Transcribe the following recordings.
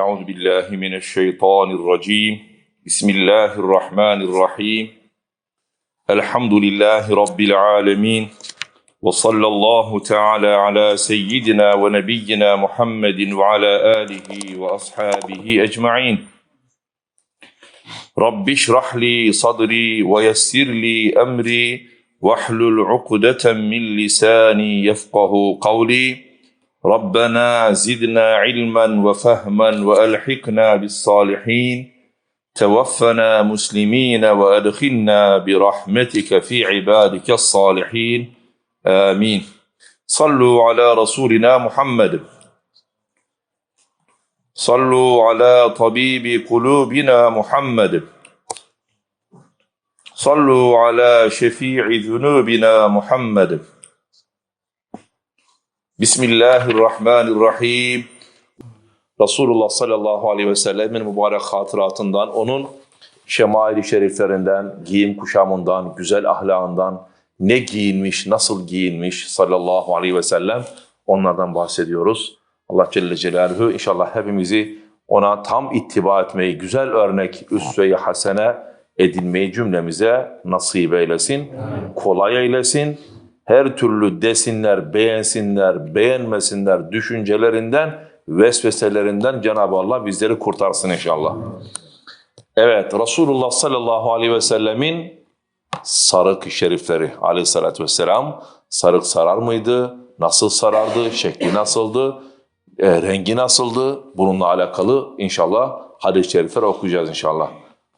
أعوذ بالله من الشيطان الرجيم. بسم الله الرحمن الرحيم. الحمد لله رب العالمين. وصلى الله تعالى على سيدنا ونبينا محمد وعلى آله وأصحابه أجمعين. رب اشرح لي صدري ويسر لي أمري واحلل عقدة من لساني يفقه قولي. ربنا زدنا علما وفهما وألحقنا بالصالحين. توفنا مسلمين وأدخلنا برحمتك في عبادك الصالحين. آمين. صلوا على رسولنا محمد. صلوا على طبيب قلوبنا محمد. صلوا على شفيع ذنوبنا محمد. Bismillahirrahmanirrahim. Resulullah sallallahu aleyhi ve sellemin mübarek hatıratından, onun şemail-i şeriflerinden, giyim kuşamından, güzel ahlakından, ne giyinmiş, nasıl giyinmiş sallallahu aleyhi ve sellem onlardan bahsediyoruz. Allah Celle Celaluhu inşallah hepimizi ona tam ittiba etmeyi, güzel örnek, üsve-i hasene edinmeyi cümlemize nasip eylesin, kolay eylesin her türlü desinler, beğensinler, beğenmesinler düşüncelerinden, vesveselerinden Cenab-ı Allah bizleri kurtarsın inşallah. Evet, Resulullah sallallahu aleyhi ve sellemin sarık şerifleri aleyhissalatü vesselam sarık sarar mıydı? Nasıl sarardı? Şekli nasıldı? E, rengi nasıldı? Bununla alakalı inşallah hadis-i şerifleri okuyacağız inşallah.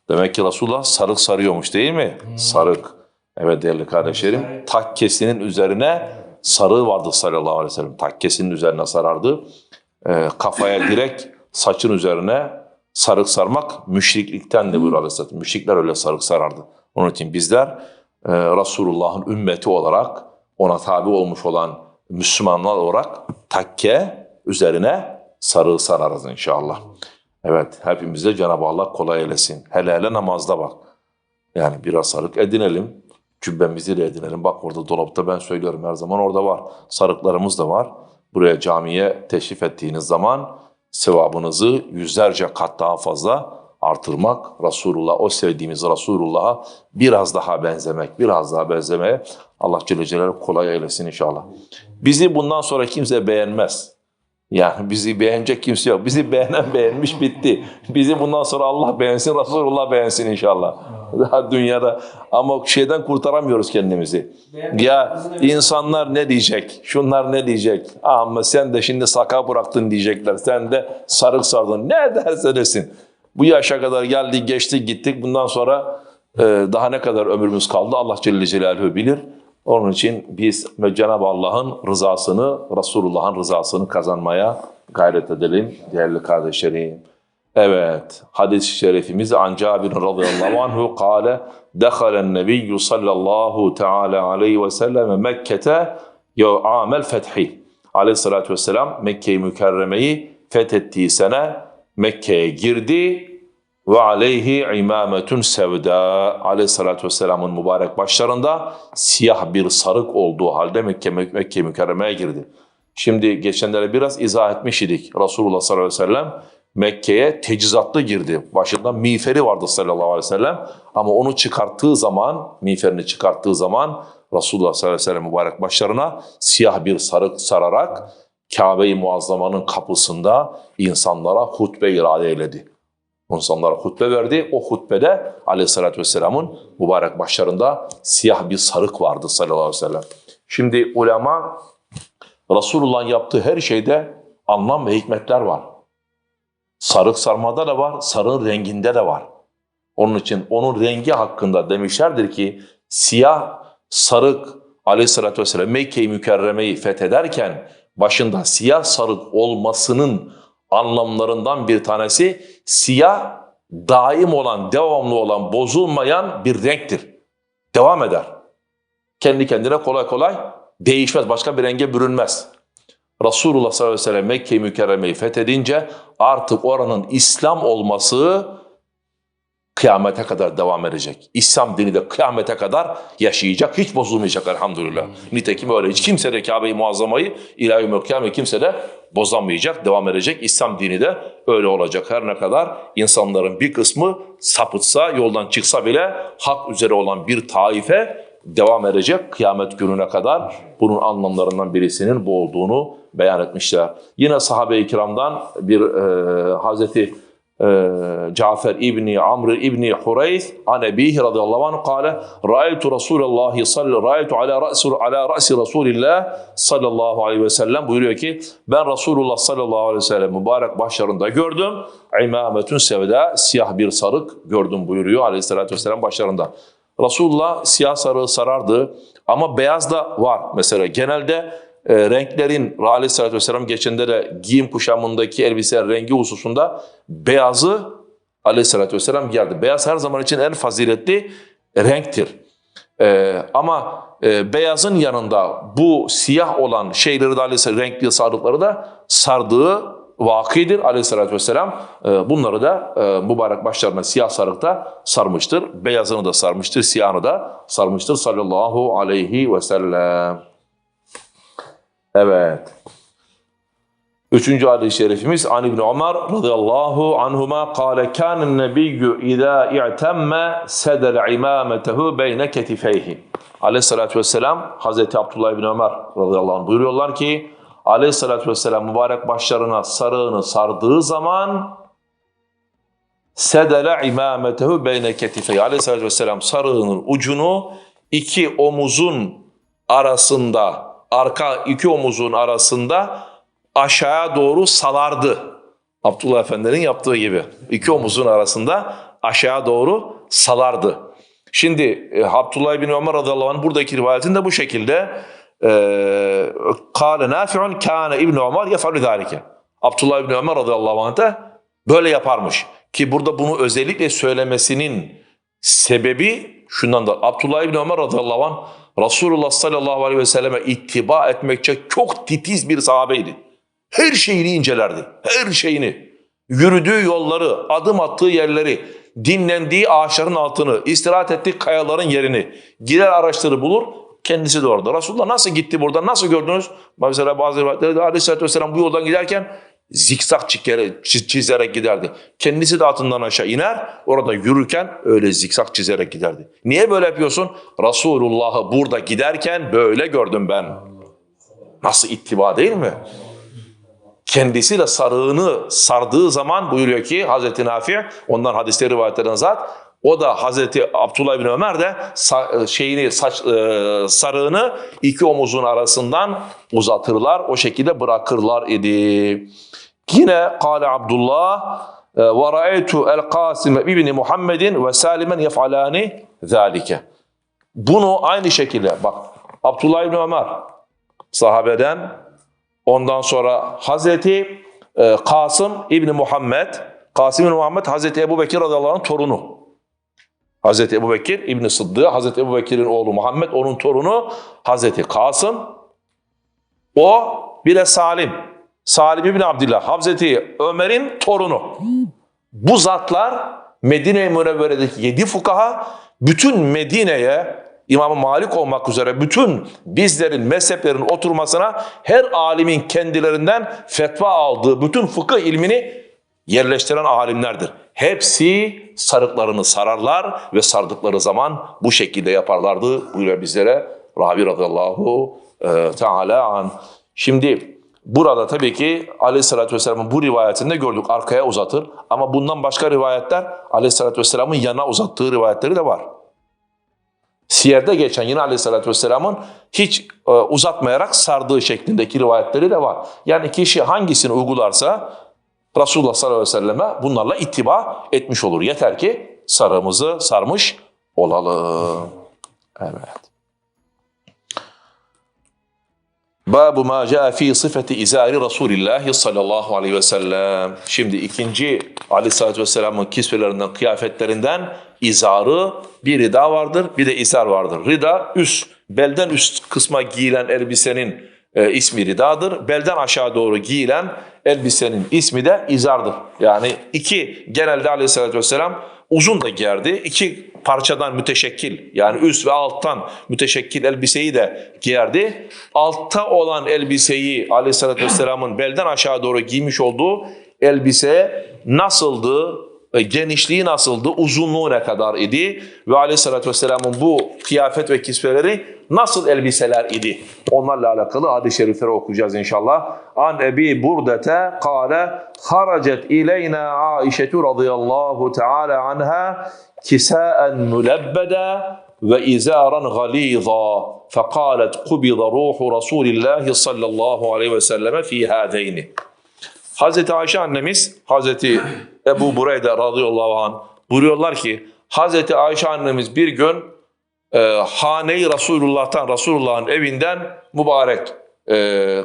Demek ki Resulullah sarık sarıyormuş değil mi? Sarık. Evet değerli kardeşlerim, takkesinin üzerine sarığı vardı sallallahu aleyhi ve sellem. Takkesinin üzerine sarardı. Ee, kafaya direkt saçın üzerine sarık sarmak müşriklikten de buyur aleyhisselam. Müşrikler öyle sarık sarardı. Onun için bizler e, Resulullah'ın ümmeti olarak ona tabi olmuş olan Müslümanlar olarak takke üzerine sarığı sararız inşallah. Evet hepimize Cenab-ı Allah kolay eylesin. Hele hele namazda bak. Yani biraz sarık edinelim. Cübbemizi de edinelim. Bak orada dolapta ben söylüyorum her zaman orada var. Sarıklarımız da var. Buraya camiye teşrif ettiğiniz zaman sevabınızı yüzlerce kat daha fazla artırmak, Resulullah, o sevdiğimiz Resulullah'a biraz daha benzemek, biraz daha benzemeye Allah Celle Celaluhu kolay eylesin inşallah. Bizi bundan sonra kimse beğenmez. Yani bizi beğenecek kimse yok. Bizi beğenen beğenmiş bitti. Bizi bundan sonra Allah beğensin, Resulullah beğensin inşallah. Daha dünyada ama şeyden kurtaramıyoruz kendimizi. Ya insanlar ne diyecek? Şunlar ne diyecek? Ama sen de şimdi sakal bıraktın diyecekler. Sen de sarık sardın. Ne derse desin. Bu yaşa kadar geldik, geçtik, gittik. Bundan sonra e, daha ne kadar ömrümüz kaldı Allah Celle Celaluhu bilir. Onun için biz Cenab-ı Allah'ın rızasını, Resulullah'ın rızasını kazanmaya gayret edelim değerli kardeşlerim. Evet, hadis-i şerifimiz an Cabir radıyallahu anhu kâle dehalen nebiyyü sallallahu teala aleyhi ve sellem Mekke'te amel fethi. Aleyhissalatü vesselam Mekke-i Mükerreme'yi fethettiği sene Mekke'ye girdi ve aleyhi imametun sevda aleyhissalatü vesselamın mübarek başlarında siyah bir sarık olduğu halde Mekke, Mekke mükerremeye girdi. Şimdi geçenlere biraz izah etmiş idik. Resulullah sallallahu aleyhi ve sellem Mekke'ye tecizatlı girdi. Başında miğferi vardı sallallahu aleyhi ve sellem. Ama onu çıkarttığı zaman, miğferini çıkarttığı zaman Resulullah sallallahu aleyhi ve sellem mübarek başlarına siyah bir sarık sararak Kabe-i Muazzama'nın kapısında insanlara hutbe irade eyledi insanlara hutbe verdi. O hutbede aleyhissalatü vesselamın mübarek başlarında siyah bir sarık vardı sallallahu aleyhi ve sellem. Şimdi ulema Resulullah'ın yaptığı her şeyde anlam ve hikmetler var. Sarık sarmada da var, sarığın renginde de var. Onun için onun rengi hakkında demişlerdir ki siyah sarık aleyhissalatü vesselam Mekke-i Mükerreme'yi fethederken başında siyah sarık olmasının anlamlarından bir tanesi siyah daim olan, devamlı olan, bozulmayan bir renktir. Devam eder. Kendi kendine kolay kolay değişmez, başka bir renge bürünmez. Resulullah sallallahu aleyhi ve sellem Mekke-i Mükerreme'yi fethedince artık oranın İslam olması kıyamete kadar devam edecek. İslam dini de kıyamete kadar yaşayacak, hiç bozulmayacak elhamdülillah. Nitekim öyle. Hiç kimse de Kabe-i Muazzama'yı ilahi kıyamet kimse de bozamayacak, devam edecek. İslam dini de öyle olacak. Her ne kadar insanların bir kısmı sapıtsa, yoldan çıksa bile hak üzere olan bir taife devam edecek kıyamet gününe kadar. Bunun anlamlarından birisinin bu olduğunu beyan etmişler. Yine sahabe-i kiramdan bir e, Hazreti Cafer İbni Amr İbni Hureyth an ebihi radıyallahu anh kâle Ra'aytu Resulallah sallallahu ra'aytu ala ala ra'si Resulillah sallallahu aleyhi ve sellem buyuruyor ki ben Resulullah sallallahu aleyhi ve sellem mübarek başlarında gördüm. İmametün sevda siyah bir sarık gördüm buyuruyor aleyhissalatü vesselam başlarında. Resulullah siyah sarığı sarardı ama beyaz da var mesela. Genelde e, renklerin aleyhissalatü vesselam geçende de giyim kuşamındaki elbise rengi hususunda beyazı aleyhissalatü vesselam giyerdi. Beyaz her zaman için en faziletli renktir. E, ama e, beyazın yanında bu siyah olan şeyleri de aleyhissalatü renkli sardıkları da sardığı vakidir aleyhissalatü vesselam. E, bunları da e, mübarek başlarına siyah sarıkta sarmıştır. Beyazını da sarmıştır, siyahını da sarmıştır sallallahu aleyhi ve sellem. Evet. Üçüncü hadis-i şerifimiz An İbni Ömer radıyallahu anhuma kâle kânen nebiyyü idâ i'temme sedel imâmetehu beyne ketifeyhi. Aleyhissalatü vesselam Hazreti Abdullah İbni Ömer radıyallahu anh buyuruyorlar ki Aleyhissalatü vesselam mübarek başlarına sarığını sardığı zaman sedele imâmetehu beyne ketifeyhi. Aleyhissalatü vesselam sarığının ucunu iki omuzun arasında arka iki omuzun arasında aşağıya doğru salardı. Abdullah Efendi'nin yaptığı gibi. iki omuzun arasında aşağıya doğru salardı. Şimdi e, Abdullah bin Ömer radıyallahu anh buradaki rivayetinde bu şekilde kâle nâfi'un kâne İbn Ömer yefalü zâlike. Abdullah bin Ömer radıyallahu anh da böyle yaparmış. Ki burada bunu özellikle söylemesinin sebebi şundan da Abdullah bin Ömer radıyallahu anh Resulullah sallallahu aleyhi ve selleme ittiba etmekçe çok titiz bir sahabeydi. Her şeyini incelerdi. Her şeyini. Yürüdüğü yolları, adım attığı yerleri, dinlendiği ağaçların altını, istirahat ettiği kayaların yerini, gider araçları bulur, kendisi de orada. Resulullah nasıl gitti burada, nasıl gördünüz? Mesela bazı rivayetlerde aleyhissalatü vesselam bu yoldan giderken zikzak çizerek, giderdi. Kendisi de atından aşağı iner, orada yürürken öyle zikzak çizerek giderdi. Niye böyle yapıyorsun? Resulullah'ı burada giderken böyle gördüm ben. Nasıl ittiba değil mi? Kendisi de sarığını sardığı zaman buyuruyor ki Hazreti Nafi, ondan hadisleri rivayet eden zat, o da Hazreti Abdullah bin Ömer de şeyini saç, e, sarığını iki omuzun arasından uzatırlar, o şekilde bırakırlar idi. Yine kâle Abdullah ve ra'aytu el-Kasim ibn Muhammedin ve Salimen yef'alani zâlike. Bunu aynı şekilde bak Abdullah ibn Ömer sahabeden ondan sonra Hazreti e, Kasım ibn Muhammed Kasım ibn Muhammed Hazreti Ebu Bekir radıyallahu anh torunu. Hazreti Ebu Bekir İbni Sıddık, Hazreti Ebu Bekir'in oğlu Muhammed, onun torunu Hazreti Kasım. O bir de Salim. Salim İbni Abdillah, Hazreti Ömer'in torunu. Bu zatlar Medine-i Münevvere'deki yedi fukaha bütün Medine'ye İmam Malik olmak üzere bütün bizlerin, mezheplerin oturmasına her alimin kendilerinden fetva aldığı bütün fıkıh ilmini yerleştiren alimlerdir. Hepsi sarıklarını sararlar ve sardıkları zaman bu şekilde yaparlardı buyuruyor bizlere Rabi radıyallahu e, teala an. Şimdi burada tabii ki aleyhissalatü vesselamın bu rivayetinde gördük arkaya uzatır ama bundan başka rivayetler aleyhissalatü vesselamın yana uzattığı rivayetleri de var. Siyer'de geçen yine aleyhissalatü vesselamın hiç e, uzatmayarak sardığı şeklindeki rivayetleri de var. Yani kişi hangisini uygularsa Resulullah sallallahu aleyhi ve selleme bunlarla ittiba etmiş olur. Yeter ki sarımızı sarmış olalım. Evet. Babu ma caa fi sıfati izari Resulillah sallallahu aleyhi ve sellem. Şimdi ikinci aleyhissalatü vesselamın kisvelerinden, kıyafetlerinden izarı bir rida vardır, bir de izar vardır. Rida üst, belden üst kısma giyilen elbisenin e, ismi ridadır. Belden aşağı doğru giyilen elbisenin ismi de izardır. Yani iki genelde aleyhissalatü vesselam uzun da giyerdi. İki parçadan müteşekkil yani üst ve alttan müteşekkil elbiseyi de giyerdi. Altta olan elbiseyi aleyhissalatü vesselamın belden aşağı doğru giymiş olduğu elbise nasıldı? E, genişliği nasıldı, uzunluğu ne kadar idi ve aleyhissalatü vesselamın bu kıyafet ve kisveleri nasıl elbiseler idi? Onlarla alakalı hadis-i şerifleri okuyacağız inşallah. An Ebi Burdete kâle haracet ileyna Aişetu radıyallahu teala anha kisâen mülebbede ve izâran galîzâ fekâlet kubida ruhu Resulillahi sallallahu aleyhi ve selleme fî hâzeyni. Hazreti Ayşe annemiz, Hazreti Ebu Bureyde radıyallahu anh buyuruyorlar ki Hazreti Ayşe annemiz bir gün e, hane-i Resulullah'tan, Resulullah'ın evinden mübarek e,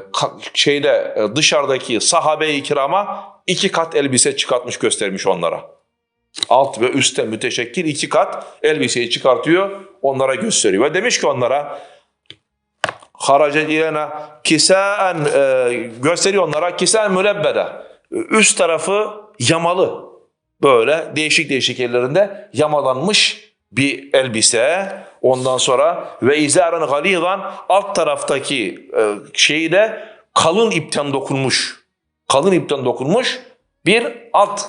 şeyde e, dışarıdaki sahabe-i kirama iki kat elbise çıkartmış göstermiş onlara. Alt ve üstte müteşekkil iki kat elbiseyi çıkartıyor, onlara gösteriyor. Ve demiş ki onlara haracet ilena kisaen e, gösteriyor onlara kisaen mülebbede. Üst tarafı yamalı. Böyle değişik değişik yerlerinde yamalanmış bir elbise. Ondan sonra ve izaren galidan alt taraftaki e, şeyi de kalın ipten dokunmuş. Kalın ipten dokunmuş bir alt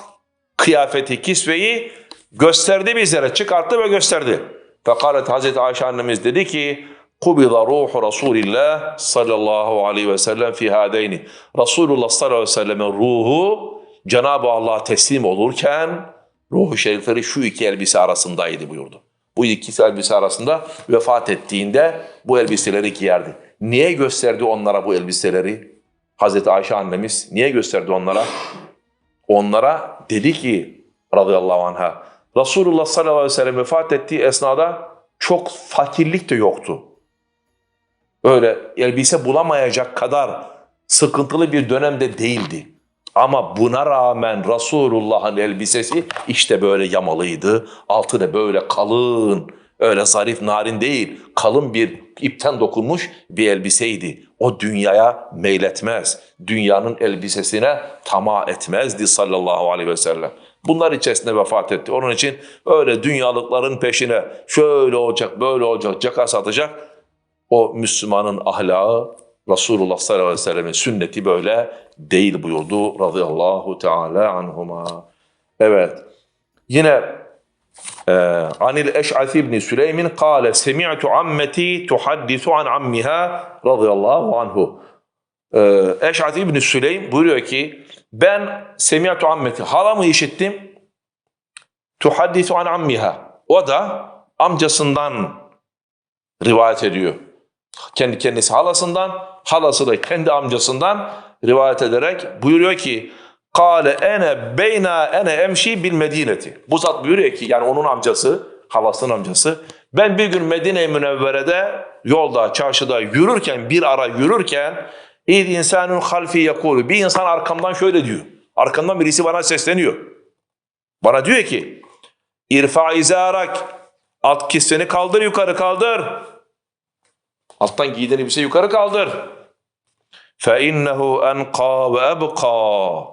kıyafeti, kisveyi gösterdi bizlere. Çıkarttı ve gösterdi. Fekalet Hazreti Ayşe annemiz dedi ki Kubida ruhu Resulillah sallallahu aleyhi ve sellem fi hadeyni. Resulullah sallallahu aleyhi ve sellemin ruhu Cenab-ı Allah'a teslim olurken ruhu şerifleri şu iki elbise arasındaydı buyurdu. Bu iki elbise arasında vefat ettiğinde bu elbiseleri giyerdi. Niye gösterdi onlara bu elbiseleri? Hazreti Ayşe annemiz niye gösterdi onlara? Onlara dedi ki radıyallahu anha Resulullah sallallahu aleyhi ve sellem vefat ettiği esnada çok fakirlik de yoktu. Öyle elbise bulamayacak kadar sıkıntılı bir dönemde değildi. Ama buna rağmen Resulullah'ın elbisesi işte böyle yamalıydı. Altı da böyle kalın, öyle zarif narin değil, kalın bir ipten dokunmuş bir elbiseydi. O dünyaya meyletmez, dünyanın elbisesine tamah etmezdi sallallahu aleyhi ve sellem. Bunlar içerisinde vefat etti. Onun için öyle dünyalıkların peşine şöyle olacak, böyle olacak, caka satacak o Müslümanın ahlakı Resulullah sallallahu aleyhi ve sellemin sünneti böyle değil buyurdu radıyallahu teala anhuma. Evet. Yine e, Anil Eş'ath ibn Süleymin kâle semi'tu ammeti tuhaddisu an ammiha radıyallahu anhu. E, Eş'ath ibn Süleym buyuruyor ki ben semi'tu ammeti halamı işittim tuhaddisu an ammiha. O da amcasından rivayet ediyor kendi kendisi halasından, halası da kendi amcasından rivayet ederek buyuruyor ki Kale ene beyna ene emşi bil medineti. Bu zat buyuruyor ki yani onun amcası, halasının amcası. Ben bir gün Medine-i Münevvere'de yolda, çarşıda yürürken, bir ara yürürken İd insanun halfi yakulu. Bir insan arkamdan şöyle diyor. Arkamdan birisi bana sesleniyor. Bana diyor ki İrfa izarak alt kisveni kaldır yukarı kaldır. Alttan giydiğin elbise yukarı kaldır. فَاِنَّهُ اَنْقَى وَاَبْقَى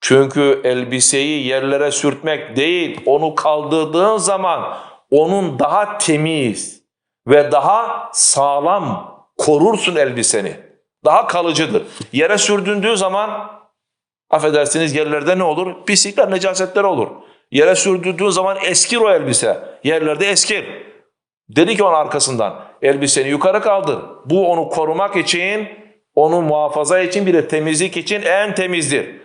Çünkü elbiseyi yerlere sürtmek değil, onu kaldırdığın zaman onun daha temiz ve daha sağlam korursun elbiseni. Daha kalıcıdır. Yere sürdüğündüğü zaman affedersiniz yerlerde ne olur? Pislikler, necasetler olur. Yere sürdüğün zaman eskir o elbise. Yerlerde eskir. Dedi ki onun arkasından elbiseni yukarı kaldır. Bu onu korumak için, onu muhafaza için bir de temizlik için en temizdir.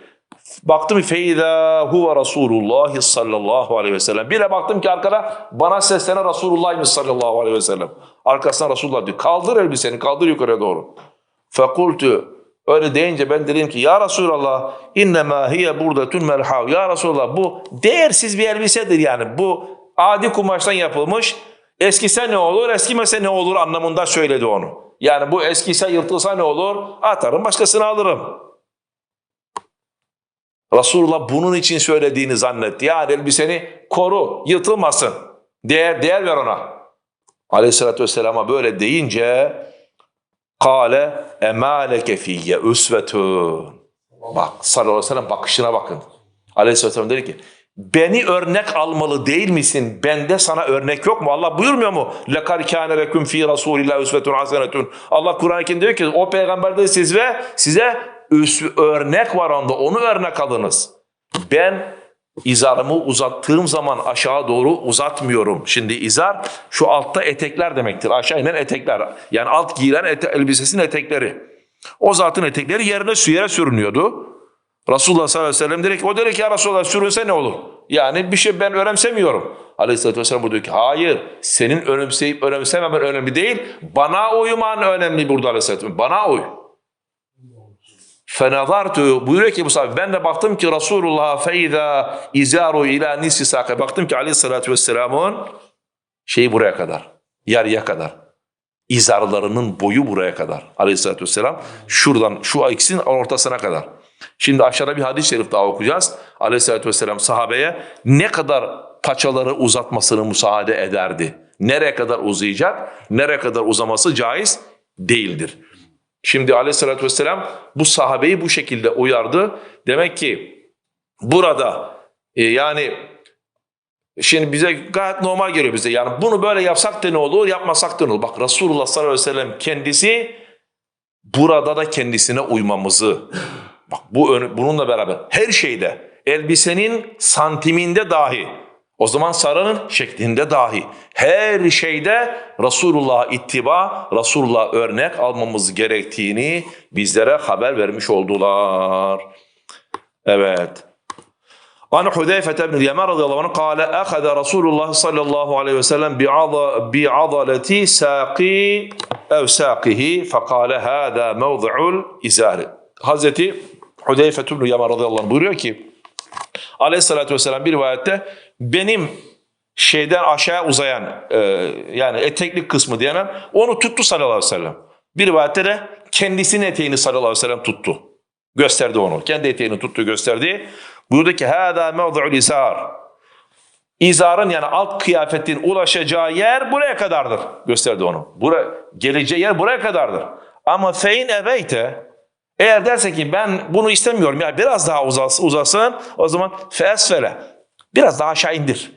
Baktım feyda huve Resulullah sallallahu aleyhi ve sellem. Bir de baktım ki arkada bana seslenen Resulullah'mış sallallahu aleyhi ve sellem. Arkasından Resulullah diyor kaldır elbiseni kaldır yukarıya doğru. Fekultu öyle deyince ben dedim ki ya Resulallah innema hiye buradetun melhav. Ya Resulallah bu değersiz bir elbisedir yani bu adi kumaştan yapılmış Eskise ne olur, eskimese ne olur anlamında söyledi onu. Yani bu eskise yırtılsa ne olur? Atarım başkasını alırım. Resulullah bunun için söylediğini zannetti. Yani elbiseni koru, yırtılmasın. Değer, değer ver ona. Aleyhissalatü vesselama böyle deyince Kale emaleke fiyye üsvetun. Bak sallallahu aleyhi ve sellem bakışına bakın. Aleyhisselatü vesselam dedi ki beni örnek almalı değil misin? Bende sana örnek yok mu? Allah buyurmuyor mu? لَقَدْ كَانَ لَكُمْ ف۪ي رَسُولِ اللّٰهِ اُسْوَةٌ حَسَنَةٌ Allah Kur'an-ı Kerim'de diyor ki o peygamberde siz ve size üs- örnek var onda. Onu örnek alınız. Ben izarımı uzattığım zaman aşağı doğru uzatmıyorum. Şimdi izar şu altta etekler demektir. Aşağı inen etekler. Yani alt giyilen ete- elbisesinin etekleri. O zatın etekleri yerine su yere sürünüyordu. Resulullah sallallahu aleyhi ve sellem dedi ki, o dedi ki ya Resulullah sürünse ne olur? Yani bir şey ben önemsemiyorum. Aleyhisselatü vesselam bu diyor ki hayır senin önemseyip önemsememen önemli değil. Bana uyman önemli burada aleyhisselatü vesselam. Bana uy. Fenazartu buyuruyor ki bu sahabe ben de baktım ki Resulullah feiza izaru ila nisi saka baktım ki aleyhissalatü vesselamın şeyi buraya kadar yarıya kadar izarlarının boyu buraya kadar aleyhissalatü vesselam şuradan şu ikisinin ortasına kadar. Şimdi aşağıda bir hadis-i şerif daha okuyacağız. Aleyhissalatü vesselam sahabeye ne kadar paçaları uzatmasını müsaade ederdi. Nereye kadar uzayacak, nereye kadar uzaması caiz değildir. Şimdi aleyhissalatü vesselam bu sahabeyi bu şekilde uyardı. Demek ki burada e, yani şimdi bize gayet normal geliyor bize. Yani bunu böyle yapsak da ne olur, yapmasak da ne olur. Bak Resulullah sallallahu aleyhi ve sellem kendisi burada da kendisine uymamızı bak bu bununla beraber her şeyde elbisenin santiminde dahi o zaman sarığın şeklinde dahi her şeyde Resulullah ittiba, Resulullah örnek almamız gerektiğini bizlere haber vermiş oldular. Evet. An Hudeyfe bin Yemen radıyallahu anh kâle ehede Resulullah sallallahu aleyhi ve sellem bi'adaleti sâqi ev sâqihi fekâle hâdâ mevzi'ul izâri. Hazreti Hudeyfe bin Yemen radıyallahu anh buyuruyor ki aleyhissalatü vesselam bir rivayette benim şeyden aşağıya uzayan e, yani eteklik kısmı diyenen onu tuttu sallallahu aleyhi ve sellem. Bir rivayette de kendisinin eteğini sallallahu aleyhi ve sellem tuttu. Gösterdi onu. Kendi eteğini tuttu gösterdi. Buyurdu ki hâdâ mevzu'ul izâr. İzarın yani alt kıyafetin ulaşacağı yer buraya kadardır. Gösterdi onu. Buraya, geleceği yer buraya kadardır. Ama fein ebeyte eğer derse ki ben bunu istemiyorum ya biraz daha uzasın, uzasın o zaman fesfele biraz daha aşağı indir.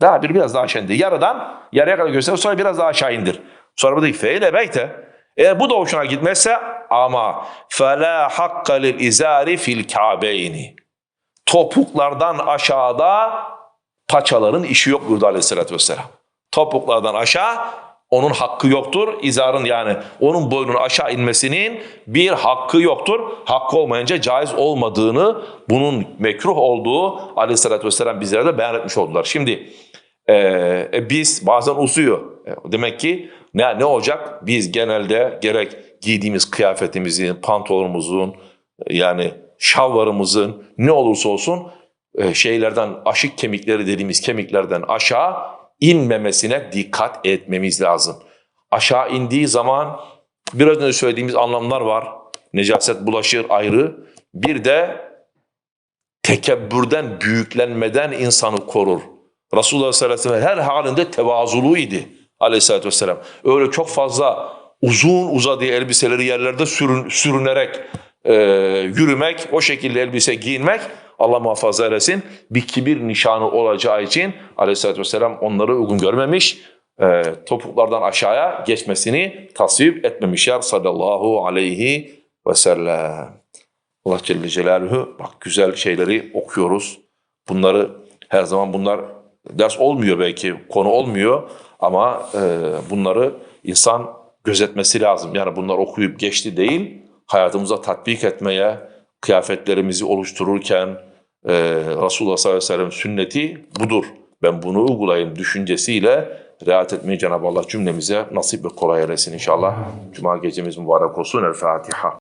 Daha bir biraz daha aşağı indir. Yarıdan yarıya kadar göster sonra biraz daha aşağı indir. Sonra bu da fein ebeyte eğer bu da hoşuna gitmezse ama fela hakka lil izari fil ka'beyni topuklardan aşağıda paçaların işi yok burada aleyhissalatü vesselam. Topuklardan aşağı onun hakkı yoktur. İzarın yani onun boynunun aşağı inmesinin bir hakkı yoktur. Hakkı olmayınca caiz olmadığını, bunun mekruh olduğu aleyhissalatü vesselam bizlere de beyan etmiş oldular. Şimdi e, e, biz bazen uzuyor. E, demek ki ne, ne olacak? Biz genelde gerek giydiğimiz kıyafetimizin, pantolonumuzun, yani şalvarımızın ne olursa olsun e, şeylerden aşık kemikleri dediğimiz kemiklerden aşağı inmemesine dikkat etmemiz lazım. Aşağı indiği zaman biraz önce söylediğimiz anlamlar var. Necaset bulaşır ayrı. Bir de tekebbürden, büyüklenmeden insanı korur. Resulullah sallallahu aleyhi ve sellem her halinde tevazuluydu aleyhissalatü vesselam. Öyle çok fazla uzun uzadığı elbiseleri yerlerde sürün, sürünerek e, yürümek, o şekilde elbise giyinmek Allah muhafaza eylesin bir kibir nişanı olacağı için aleyhissalatü vesselam onları uygun görmemiş. e, topuklardan aşağıya geçmesini tasvip etmemişler sallallahu aleyhi ve sellem. Allah Celle Celaluhu bak güzel şeyleri okuyoruz. Bunları her zaman bunlar ders olmuyor belki konu olmuyor ama e, bunları insan gözetmesi lazım. Yani bunlar okuyup geçti değil hayatımıza tatbik etmeye kıyafetlerimizi oluştururken e, Resulullah sallallahu aleyhi ve sellem sünneti budur. Ben bunu uygulayayım düşüncesiyle riayet etmeyi Cenab-ı Allah cümlemize nasip ve kolay eylesin inşallah. Cuma gecemiz mübarek olsun. El Fatiha.